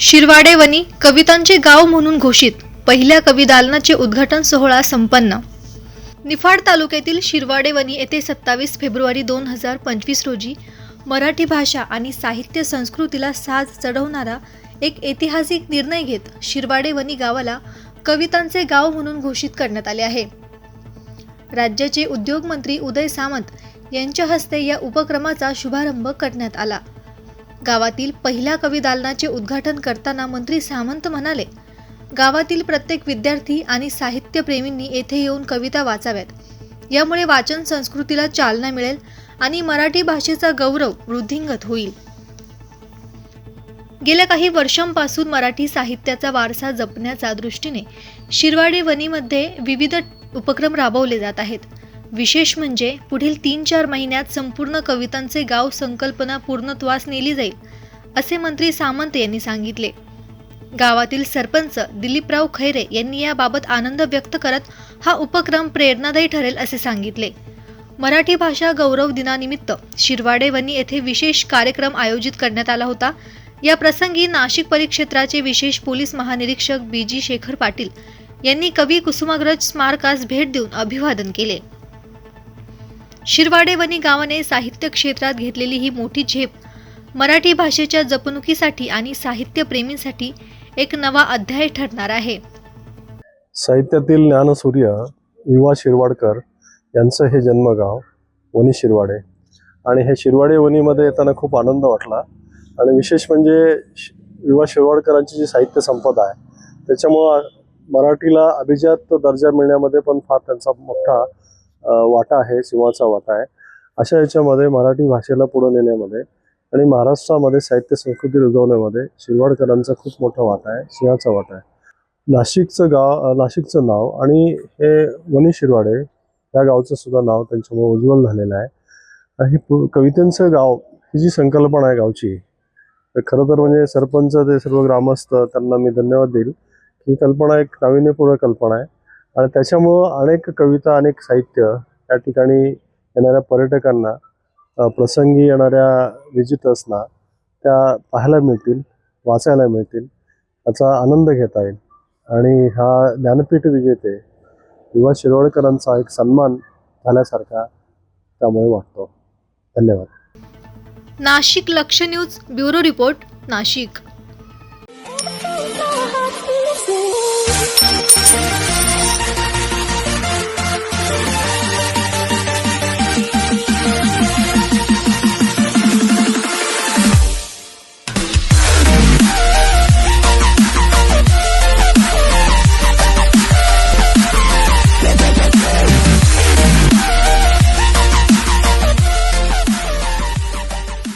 शिरवाडे वनी कवितांचे गाव म्हणून घोषित. पहिल्या कविदालनाचे उद्घाटन सोहळा संपन्न. निफाड तालुक्यातील शिरवाडे वनी येथे सत्तावीस फेब्रुवारी दोन हजार पंचवीस रोजी मराठी भाषा आणि साहित्य संस्कृतीला साज चढवणारा एक ऐतिहासिक निर्णय घेत शिरवाडे वनी गावाला कवितांचे गाव म्हणून घोषित करण्यात आले आहे. राज्याचे उद्योगमंत्री उदय सामंत यांच्या हस्ते या उपक्रमाचा शुभारंभ करण्यात आला. गावातील पहिल्या कवी दालनाचे उद्घाटन करताना मंत्री सामंत म्हणाले गावातील प्रत्येक विद्यार्थी आणि साहित्यप्रेमींनी येथे येऊन कविता वाचाव्यात. यामुळे वाचन संस्कृतीला चालना मिळेल आणि मराठी भाषेचा गौरव वृद्धिंगत होईल. गेल्या काही वर्षांपासून मराठी साहित्याचा वारसा जपण्याच्या दृष्टीने शिरवाडे वनीमध्ये विविध उपक्रम राबवले जात आहेत. विशेष म्हणजे पुढील तीन चार महिन्यात संपूर्ण कवितांचे गाव संकल्पना पूर्णत्वास नेली जाईल असे मंत्री सामंत यांनी सांगितले. गावातील सरपंच दिलीपराव खैरे यांनी याबाबत आनंद व्यक्त करत हा उपक्रम प्रेरणादायी ठरेल असे सांगितले. मराठी भाषा गौरव दिनानिमित्त शिरवाडे वनी येथे विशेष कार्यक्रम आयोजित करण्यात आला होता. या प्रसंगी नाशिक परिक्षेत्राचे विशेष पोलीस महानिरीक्षक बी. जी. शेखर पाटील यांनी कवी कुसुमाग्रज स्मारकास भेट देऊन अभिवादन केले. शिरवाडे वनी गावाने साहित्य क्षेत्रात घेतलेली ही मोठी झेप मराठी भाषेच्या जपणुकीसाठी आणि साहित्यप्रेमींसाठी एक नवा अध्याय ठरणार आहे. साहित्यातील ज्ञानसूर्य युवा शिरवाडकर यांचं हे जन्मगाव वनी शिरवाडे. आणि हे शिरवाडे वनीमध्ये येताना खूप आनंद वाटला. आणि विशेष म्हणजे युवा शिरवाडकरांची जी साहित्य संपदा आहे त्याच्यामुळं मराठीला अभिजात दर्जा मिळण्यामध्ये पण फार त्यांचा मोठा वाटा आहे सिंहाचा वाटा आहे. अशा याच्यामध्ये मराठी भाषेला पुढे नेण्यामध्ये आणि महाराष्ट्रामध्ये साहित्य संस्कृती रुजवण्यामध्ये शिरवाडकरांचा खूप मोठा वाटा आहे सिंहाचा वाटा आहे. नाशिकचं गाव नाशिकचं नाव आणि हे वनी शिरवाडे या गावचं सुद्धा नाव त्यांच्यामुळे उज्ज्वल झालेलं आहे. आणि कवितेंचं पु- गाव ही जी संकल्पना आहे गावची तर खरं तर म्हणजे सरपंच ते सर्व ग्रामस्थ त्यांना मी धन्यवाद देईल. ही कल्पना एक नाविन्यपूर्ण कल्पना आहे. आणि त्याच्यामुळं अनेक कविता अनेक साहित्य या ठिकाणी येणाऱ्या पर्यटकांना प्रसंगी येणाऱ्या विजिटर्सना त्या पाहायला मिळतील वाचायला मिळतील याचा आनंद घेता येईल. आणि हा ज्ञानपीठ विजेते युवा शिरोडकरांचा एक सन्मान झाल्यासारखा त्यामुळे वाटतो. धन्यवाद. नाशिक लक्ष न्यूज ब्युरो रिपोर्ट नाशिक.